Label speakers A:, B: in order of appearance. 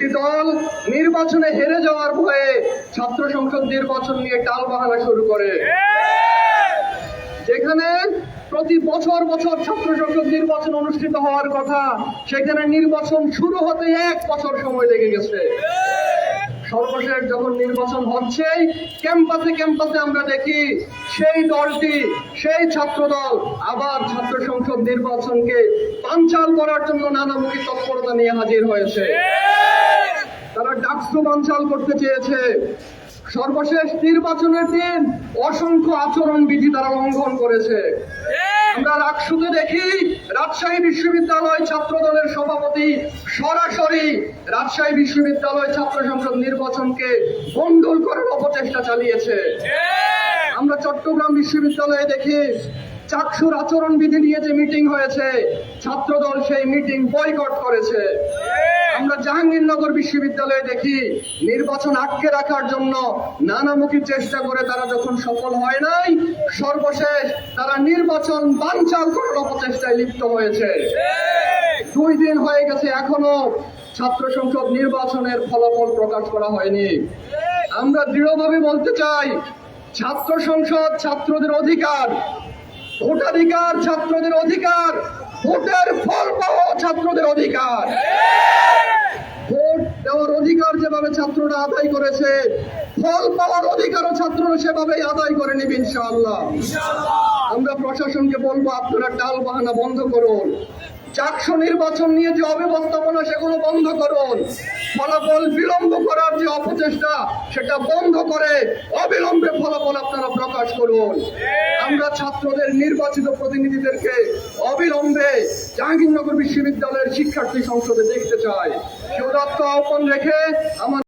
A: একটি দল নির্বাচনে হেরে যাওয়ার ভয়ে ছাত্র সংসদ নির্বাচন নিয়ে টালবাহানা শুরু করে। যেখানে প্রতি বছর বছর ছাত্র সংসদ নির্বাচন অনুষ্ঠিত হওয়ার কথা, সেখানে নির্বাচন শুরু হতে এক বছর সময় লেগে গেছে। সর্বশেষ যখন নির্বাচন হচ্ছে, ক্যাম্পাসে ক্যাম্পাসে আমরা দেখি সেই দলটি, সেই ছাত্র দল আবার ছাত্র সংসদ নির্বাচনকে পাঞ্চাল করার জন্য নানামুখী তৎপরতা নিয়ে হাজির হয়েছে। তারা ডাকসু বানচাল করতে চেয়েছে সর্বশেষ নির্বাচনের দিন অসংখ্য আচরণ বিধি তারা লঙ্ঘন করেছে। আমরা রাকসুতে দেখি রাজশাহী বিশ্ববিদ্যালয় ছাত্র দলের সভাপতি সরাসরি রাজশাহী বিশ্ববিদ্যালয় ছাত্র সংসদ নির্বাচনকে বন্ডল করার অপচেষ্টা চালিয়েছে। আমরা চট্টগ্রাম বিশ্ববিদ্যালয়ে দেখি চাকসুর আচরণ বিধি নিয়ে যে মিটিং হয়েছে ছাত্রদল সেই মিটিং বয়কট করেছে। আমরা জাহাঙ্গীরনগর বিশ্ববিদ্যালয়ে দেখি নির্বাচন আটকে রাখার জন্য নানামুখী চেষ্টা করে তারা যখন সফল হয় নাই সর্বশেষ তারা নির্বাচন বানচাল করার অপচেষ্টায় লিপ্ত হয়েছে। দুই দিন হয়ে গেছে এখনও ছাত্র সংসদ নির্বাচনের ফলাফল প্রকাশ করা হয়নি। আমরা দৃঢ়ভাবে বলতে চাই ছাত্র সংসদ ছাত্রদের অধিকার ভোটাধিকার ছাত্রদের অধিকার ভোটের ফল পাওয়া ছাত্রদের অধিকার। ভোট দেওয়ার অধিকার যেভাবে ছাত্ররা আদায় করেছে ফল পাওয়ার অধিকারও ছাত্ররা সেভাবেই আদায় করে নিবে ইনশাআল্লাহ। আমরা প্রশাসনকে বলব আপনারা টাল বাহানা বন্ধ করুন। চাকসু নির্বাচন নিয়ে যে অব্যবস্থাপনা, সেগুলো বন্ধ করুন। ফলাফল বিলম্ব করার যে অপচেষ্টা, সেটা বন্ধ করে অবিলম্বে ফলাফল আপনারা প্রকাশ করুন। আমরা ছাত্রদের, নির্বাচিত প্রতিনিধিদেরকে অবিলম্বে জাহাঙ্গীরনগর বিশ্ববিদ্যালয়ের শিক্ষার্থী সংসদে দেখতে চাই। সে আহ্বান রেখে আমার